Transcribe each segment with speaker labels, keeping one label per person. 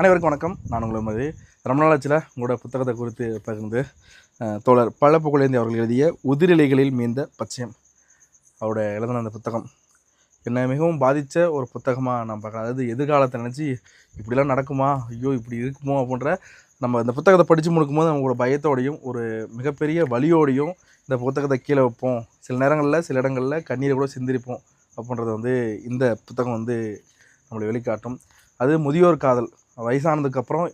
Speaker 1: அனைவருக்கும் வணக்கம். நான் உங்களை மாதிரி ரொம்ப நாளாச்சில் உங்களோட புத்தகத்தை குறித்து பகிர்ந்து தோழர் பல புகழேந்தி அவர்கள் எழுதிய உதிரிலைகளில் மீந்த பச்சையம் அவரோட எழுதின அந்த புத்தகம் என்னை மிகவும் பாதித்த ஒரு புத்தகமாக நான் பார்க்குறேன். அதாவது எதிர்காலத்தை நினச்சி இப்படிலாம் நடக்குமா? ஐயோ இப்படி இருக்குமோ? அப்படின்ற நம்ம இந்த புத்தகத்தை படித்து முடிக்கும்போது நம்மளோட பயத்தோடையும் ஒரு மிகப்பெரிய வலியோடையும் இந்த புத்தகத்தை கீழே வைப்போம். சில நேரங்களில் சில இடங்களில் கண்ணீரை கூட சிந்திருப்போம் அப்படின்றத வந்து இந்த புத்தகம் வந்து நம்மளை வெளிக்காட்டும். அது முதியோர் காதல். வயசானதுக்கப்புறம்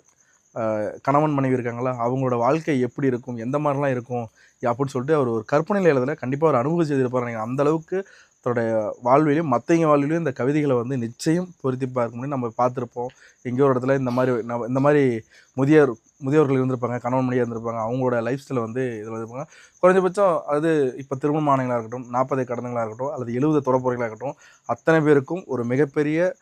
Speaker 1: கணவன் மனைவி இருக்காங்களா அவங்களோட வாழ்க்கை எப்படி இருக்கும் எந்த மாதிரிலாம் இருக்கும் அப்படின்னு சொல்லிட்டு அவர் ஒரு கற்பனையில் எழுதல கண்டிப்பாக ஒரு அனுபவம் செய்திருப்பார் நீங்கள் அந்தளவுக்கு தன்னுடைய வாழ்விலையும் மற்றவங்க வாழ்விலையும் இந்த கவிதைகளை வந்து நிச்சயம் பொருத்தி பார்க்க முடியும் நம்ம பார்த்துருப்போம். எங்கேயோ ஒரு இடத்துல இந்த மாதிரி நம்ம இந்த மாதிரி முதியோர் முதியோர்கள் இருந்திருப்பாங்க கணவன் மனைவி இருந்திருப்பாங்க அவங்களோட லைஃப் ஸ்டைலை வந்து இதில் இருப்பாங்க குறைஞ்சபட்சம் அது இப்போ திருமணமானங்களாக இருக்கட்டும் நாற்பதை கடந்தங்களாக இருக்கட்டும் அல்லது எழுபது தொடர்புறைகளாக இருக்கட்டும் அத்தனை பேருக்கும் ஒரு மிகப்பெரிய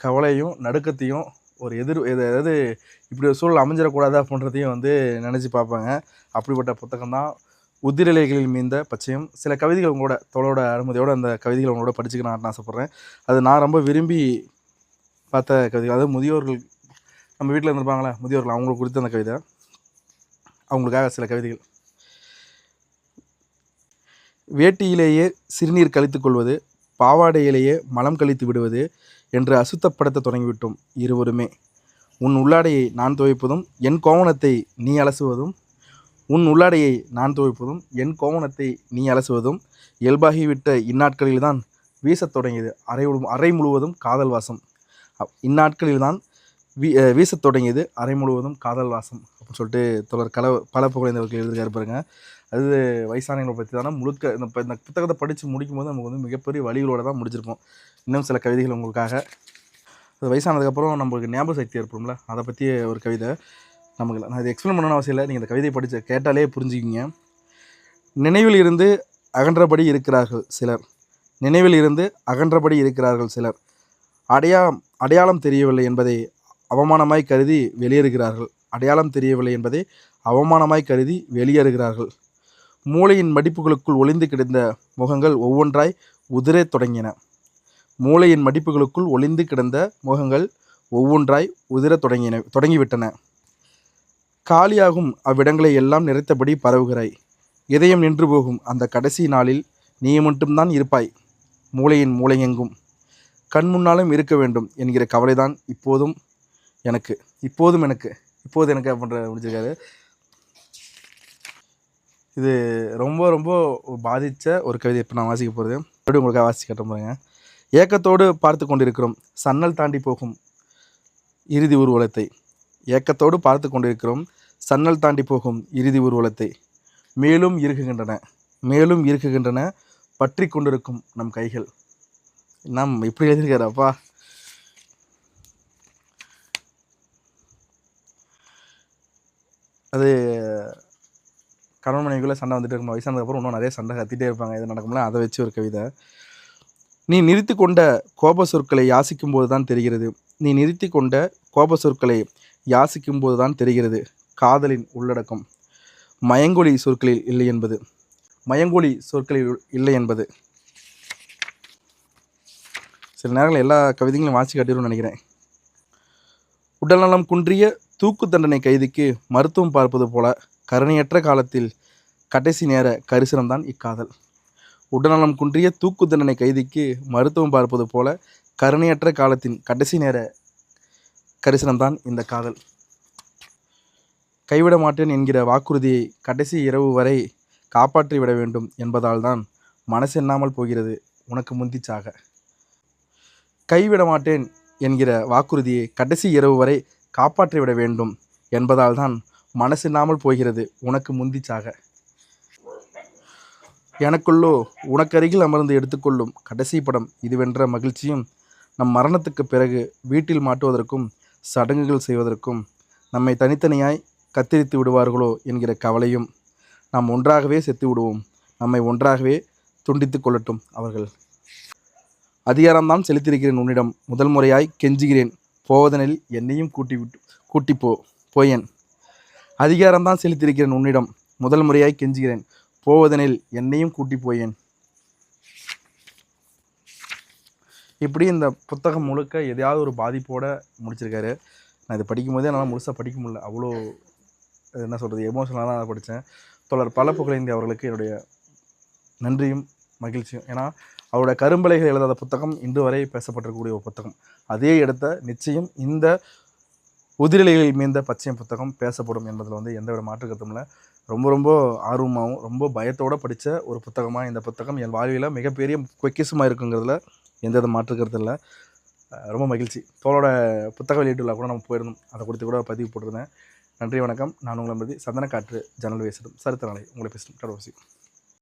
Speaker 1: கவலையும் நடுக்கத்தையும் ஒரு எதிர் எது- அதாவது இப்படி ஒரு சூழல் அமைஞ்சிடக்கூடாது அப்படின்றதையும் வந்து நினச்சி பார்ப்பாங்க. அப்படிப்பட்ட புத்தகம் தான் உதிரிலைகளில் மீந்த பச்சையும். சில கவிதைகள் உங்களோட தோளோட அனுமதியோடு அந்த கவிதைகள் உங்களோட படிச்சுக்கணும்னு நான் ஆசைப்பட்றேன். அது நான் ரொம்ப விரும்பி பார்த்த கவிதைகள். அதாவது முதியோர்கள் நம்ம வீட்டில் இருந்திருப்பாங்களே முதியோர்கள் அவங்களுக்கு குறித்த அந்த கவிதை. அவங்களுக்காக சில கவிதைகள். வேட்டியிலேயே சிறுநீர் கழித்துக் கொள்வது பாவாடையிலேயே மலம் கழித்து விடுவது என்று அசுத்தப்படுத்த தொடங்கிவிட்டோம் இருவருமே. உன் உள்ளாடையை நான் துவைப்பதும் என் கோவணத்தை நீ அலசுவதும் உன் உள்ளாடையை நான் துவைப்பதும் என் கோவணத்தை நீ அலசுவதும் இயல்பாகிவிட்ட இந்நாட்களில்தான் வீசத் தொடங்கியது. அரை முழு- அறை முழுவதும் காதல் வாசம். அப்- இந்நாட்களில்தான் வீ வீசத் தொடங்கியது அறை முழுவதும் காதல் வாசம் அப்படின்னு சொல்லிட்டு தொடர் கல பல புகழேந்தவர்கள் எழுதியிருக்காரு பாருங்க. அது வயசானவங்களை பற்றி தானே. முழுக்க இந்த ப- இந்த புத்தகத்தை படித்து முடிக்கும் போது நமக்கு வந்து மிகப்பெரிய வழிகளோடு தான் முடிச்சிருப்போம் இன்னும் சில கவிதைகள் உங்களுக்காக. அது வயசானதுக்கப்புறம் நம்மளுக்கு ஞாபக சக்தி ஏற்படும்ல. அதை பற்றிய ஒரு கவிதை. நமக்கு நான் இதை எக்ஸ்பிளைன் பண்ணணும் அவசியம் இல்லை. நீங்கள் இந்த கவிதையை படித்து கேட்டாலே புரிஞ்சுக்கிங்க நினைவில் இருந்து அகன்றபடி இருக்கிறார்கள் சிலர். நினைவில் இருந்து அகன்றபடி இருக்கிறார்கள் சிலர். அடையா அடையாளம் தெரியவில்லை என்பதை அவமானமாய் கருதி வெளியேறுகிறார்கள். அடையாளம் தெரியவில்லை என்பதை அவமானமாய் கருதி வெளியேறுகிறார்கள். மூளையின் மடிப்புகளுக்குள் ஒளிந்து கிடந்த முகங்கள் ஒவ்வொன்றாய் உதிரத் தொடங்கின. மூளையின் மடிப்புகளுக்குள் ஒளிந்து கிடந்த முகங்கள் ஒவ்வொன்றாய் உதிரத் தொடங்கின தொடங்கிவிட்டன. காலியாகும் அவ்விடங்களை எல்லாம் நிறைத்தபடி பரவுகிறாய். இதயம் நின்று போகும் அந்த கடைசி நாளில் நீ மட்டும்தான் இருப்பாய். மூளையின் மூளையெங்கும். கண் முன்னாலும் இருக்க வேண்டும் என்கிற கவலைதான் இப்போதும் எனக்கு இப்போதும் எனக்கு இப்போது எனக்கு அப்படின்ற முடிச்சிருக்காரு. இது ரொம்ப ரொம்ப பாதித்த ஒரு கவிதை இப்போ நான் வாசிக்க போகிறது மறுபடியும் உங்களுக்காக வாசிக்க கட்ட போகிறேங்க ஏக்கத்தோடு பார்த்து கொண்டிருக்கிறோம் சன்னல் தாண்டி போகும் இறுதி ஊர்வலத்தை. ஏக்கத்தோடு பார்த்து கொண்டிருக்கிறோம் சன்னல் தாண்டி போகும் இறுதி ஊர்வலத்தை. மேலும் இருக்குகின்றன மேலும் இருக்குகின்றன பற்றி கொண்டிருக்கும் நம் கைகள். நம் இப்படி எழுதியிருக்காரு அப்பா? அது கணவன் மனைவிக்குள்ளே சண்டை வந்துட்டு இருக்கும்? வயசானதுக்கப்புறம் இன்னும் நிறைய சண்டை கத்திட்டே இருப்பாங்க. இது நடக்கும்ல? அதை வச்சு ஒரு கவிதை. நீ நிறுத்தி கொண்ட கோப சொற்களை யாசிக்கும் போது தான் தெரிகிறது. நீ நிறுத்தி கொண்ட கோப சொற்களை யாசிக்கும் போது தான் தெரிகிறது. காதலின் உள்ளடக்கம். மயங்கொலி சொற்களில் இல்லை என்பது. மயங்கொலி சொற்களில் இல்லை என்பது. சில நேரங்களில் எல்லா கவிதைகளையும் வாசி காட்டிடும்னு நினைக்கிறேன். உடல்நலம் குன்றிய தூக்கு தண்டனை கைதிக்கு மருத்துவம் பார்ப்பது போல கருணையற்ற காலத்தில் கடைசி நேர கரிசனம்தான் இக்காதல். உடல்நலம் குன்றிய தூக்கு தண்டனை கைதிக்கு மருத்துவம் பார்ப்பது போல கருணையற்ற காலத்தின் கடைசி நேர கரிசனம்தான் இந்த காதல். கைவிட மாட்டேன் என்கிற வாக்குறுதியை கடைசி இரவு வரை காப்பாற்றி விட வேண்டும் என்பதால் தான் மனசெண்ணாமல் போகிறது உனக்கு முந்திச்சாக கைவிட மாட்டேன் என்கிற வாக்குறுதியை கடைசி இரவு வரை காப்பாற்றிவிட வேண்டும் என்பதால் தான் மனசில்லாமல் போகிறது உனக்கு முந்திச்சாக. எனக்குள்ளோ உனக்கருகில் அமர்ந்து எடுத்துக்கொள்ளும் கடைசி படம் இதுவென்ற மகிழ்ச்சியும் நம் மரணத்துக்கு பிறகு வீட்டில் மாட்டுவதற்கும் சடங்குகள் செய்வதற்கும் நம்மை தனித்தனியாய் கத்தரித்து விடுவார்களோ என்கிற கவலையும் நாம் ஒன்றாகவே செத்து விடுவோம். நம்மை ஒன்றாகவே துண்டித்து கொள்ளட்டும் அவர்கள். அதிகாரம்தான் செலுத்தியிருக்கிறேன் உன்னிடம். முதல் முறையாய் கெஞ்சுகிறேன். போவதனில் என்னையும் கூட்டி விட்டு கூட்டி போ போயேன். அதிகாரம்தான் செலுத்தியிருக்கிறேன் உன்னிடம். முதல் முறையாய் கெஞ்சுகிறேன். போவதனில் என்னையும் கூட்டி போயேன். இப்படி இந்த புத்தகம் முழுக்க எதையாவது ஒரு பாதிப்போட முடிச்சிருக்காரு. நான் இதை படிக்கும்போதே என்னால் முழுசாக படிக்க முடியல. அவ்வளோ என்ன சொல்கிறது எமோஷனலாக தான் படித்தேன் தொடர் பல புகழேந்தி அவர்களுக்கு என்னுடைய நன்றியும் மகிழ்ச்சியும் ஏன்னா அவருடைய கரும்பலைகள் எழுதாத புத்தகம் இன்று வரை பேசப்பட்டிருக்கக்கூடிய ஒரு புத்தகம். அதே இடத்த நிச்சயம் இந்த உதிரிலைகளில் மீந்த பச்சையம் புத்தகம் பேசப்படும் என்பதில் வந்து எந்தவித மாற்று கருத்தும் இல்லை. ரொம்ப ரொம்ப ஆர்வமாகவும் ரொம்ப பயத்தோடு படித்த ஒரு புத்தகமாக இந்த புத்தகம் என் வாழ்வில் மிகப்பெரிய கொக்கிசமாக இருக்குங்கிறதுல எந்தவித மாற்று கருத்து இல்லை. ரொம்ப மகிழ்ச்சி. தோளோட புத்தக வெளியீட்டு கூட நம்ம போயிருந்தோம். அதை கொடுத்து கூட பதிவு போட்டிருந்தேன். நன்றி வணக்கம். நான் உங்களை சந்தன காற்று ஜன்னல் பேசிடும் நாளை உங்களை பேசுகிறேன் கடவுசி